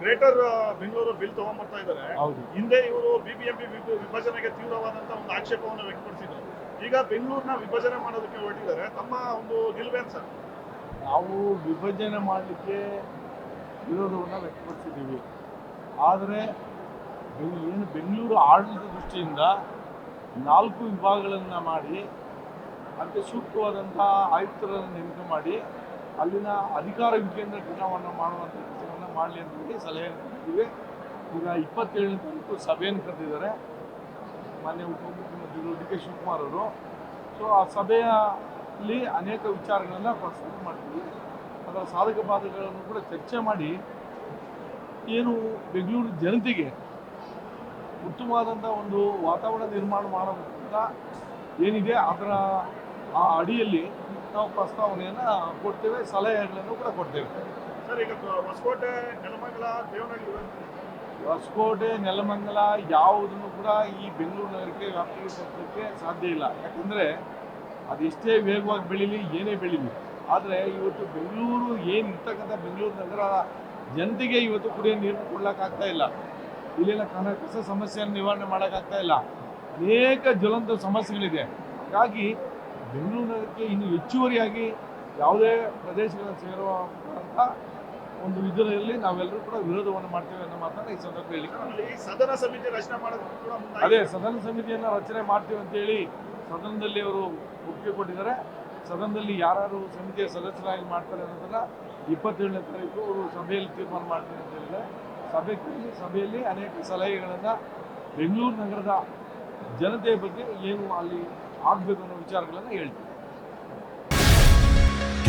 Greater Bengaluru bill ತಗೊಂಡ್ಬರ್ತಾ ಇದ್ದಾರೆ. ಹೌದು. ಹಿಂದೆ ಇವರು ಬಿಬಿಎಂಪಿ ವಿಭಜನೆಗೆ ತೀವ್ರವಾದಂತ ಒಂದು ಆಕ್ಷೇಪವನ್ನು ವ್ಯಕ್ತಪಡಿಸಿದ್ರು. ಈಗ ಬೆಂಗಳೂರಿನ ವಿಭಜನೆ ಮಾಡೋದಕ್ಕೆ ಹೊರಟಿದ್ದಾರೆ. ತಮ್ಮ ಒಂದು ನಿಲುವೇನ್ ಸರ್? ನಾವು ವಿಭಜನೆ ಮಾಡಲಿಕ್ಕೆ ವಿರೋಧವನ್ನು ವ್ಯಕ್ತಪಡಿಸಿದ್ದೀವಿ. ಆದರೆ ಏನು ಬೆಂಗಳೂರು ಆಡಳಿತ ದೃಷ್ಟಿಯಿಂದ ನಾಲ್ಕು ವಿಭಾಗಗಳನ್ನು ಮಾಡಿ ಅದಕ್ಕೆ ಸೂಕ್ತವಾದಂಥ ಆಯುಕ್ತರನ್ನು ನೇಮಕ ಮಾಡಿ ಅಲ್ಲಿನ ಅಧಿಕಾರ ವಿಕೇಂದ್ರೀಕರಣವನ್ನು ಮಾಡುವಂಥ ಮಾಡಲಿ ಅಂತ ಹೇಳಿ ಸಲಹೆ ಕೊಟ್ಟಿದ್ದೀವಿ. ಈಗ ಇಪ್ಪತ್ತೇಳನೇ ತಾರೀಕು ಸಭೆಯನ್ನು ಕರೆದಿದ್ದಾರೆ. ಮಾನ್ಯ ಉಪಮುಖ್ಯಮಂತ್ರಿಗಳು ಡಿ ಕೆ ಶಿವಕುಮಾರ್ ಅವರು. ಸೊ ಆ ಸಭೆಯಲ್ಲಿ ಅನೇಕ ವಿಚಾರಗಳನ್ನ ಪ್ರಸ್ತುತ ಮಾಡ್ತೀವಿ. ಅದರ ಸಾಧಕ ಬಾಧಕಗಳನ್ನು ಕೂಡ ಚರ್ಚೆ ಮಾಡಿ ಏನು ಬೆಂಗಳೂರು ಜನತೆಗೆ ಉತ್ತಮವಾದಂಥ ಒಂದು ವಾತಾವರಣ ನಿರ್ಮಾಣ ಮಾಡೋದಕ್ಕಿಂತ ಏನಿದೆ ಅದರ ಆ ಅಡಿಯಲ್ಲಿ ನಾವು ಪ್ರಸ್ತಾವನೆಯನ್ನು ಕೊಡ್ತೇವೆ, ಸಲಹೆಗಳನ್ನು ಕೂಡ ಕೊಡ್ತೇವೆ. ಹೊಸಕೋಟೆ, ನೆಲಮಂಗಲ ಯಾವುದನ್ನು ಕೂಡ ಈ ಬೆಂಗಳೂರು ನಗರಕ್ಕೆ ವ್ಯಾಪ್ತಿಗೆ ಸಾಧ್ಯ ಇಲ್ಲ. ಯಾಕಂದರೆ ಅದೆಷ್ಟೇ ವೇಗವಾಗಿ ಬೆಳೀಲಿ, ಏನೇ ಬೆಳೀಲಿ. ಆದರೆ ಇವತ್ತು ಬೆಂಗಳೂರು ಏನು ಇರ್ತಕ್ಕಂಥ ಬೆಂಗಳೂರು ನಗರ, ಜನತೆಗೆ ಇವತ್ತು ಕುಡಿಯೋ ನೀರು ಕೊಡ್ಲಿಕ್ಕಾಗ್ತಾ ಇಲ್ಲ. ಇಲ್ಲಿನ ಕನ ಕಸ ಸಮಸ್ಯೆಯನ್ನು ನಿವಾರಣೆ ಮಾಡೋಕ್ಕಾಗ್ತಾ ಇಲ್ಲ. ಅನೇಕ ಜ್ವಲಂತ ಸಮಸ್ಯೆಗಳಿದೆ. ಹಾಗಾಗಿ ಬೆಂಗಳೂರು ನಗರಕ್ಕೆ ಇನ್ನು ಹೆಚ್ಚುವರಿಯಾಗಿ ಯಾವುದೇ ಪ್ರದೇಶಗಳನ್ನು ಸೇರುವಂಥ ಒಂದು ಇದರಲ್ಲಿ ನಾವೆಲ್ಲರೂ ಕೂಡ ವಿರೋಧವನ್ನು ಮಾಡ್ತೇವೆ ಅನ್ನೋ ಮಾತನ್ನ ಈ ಸಂದರ್ಭ ಹೇಳಿ ಸದನ ಸಮಿತಿ ರಚನೆ ಮಾಡೋದು ಕೂಡ. ಅದೇ ಸದನ ಸಮಿತಿಯನ್ನು ರಚನೆ ಮಾಡ್ತೀವಿ ಅಂತೇಳಿ ಸದನದಲ್ಲಿ ಅವರು ಒಪ್ಪಿಗೆ ಕೊಟ್ಟಿದ್ದಾರೆ. ಸದನದಲ್ಲಿ ಯಾರು ಸಮಿತಿಯ ಸದಸ್ಯರಾಗಿ ಮಾಡ್ತಾರೆ ಅನ್ನೋದನ್ನ ಇಪ್ಪತ್ತೇಳನೇ ತಾರೀಕು ಅವರು ಸಭೆಯಲ್ಲಿ ತೀರ್ಮಾನ ಮಾಡ್ತೀನಿ ಅಂತ ಹೇಳಿದ್ರೆ ಸಭೆ ಸಭೆಯಲ್ಲಿ ಅನೇಕ ಸಲಹೆಗಳನ್ನು ಬೆಂಗಳೂರು ನಗರದ ಜನತೆಯ ಬಗ್ಗೆ ಏನು ಅಲ್ಲಿ ಆಗಬೇಕು ಅನ್ನೋ ವಿಚಾರಗಳನ್ನು ಹೇಳ್ತೀವಿ.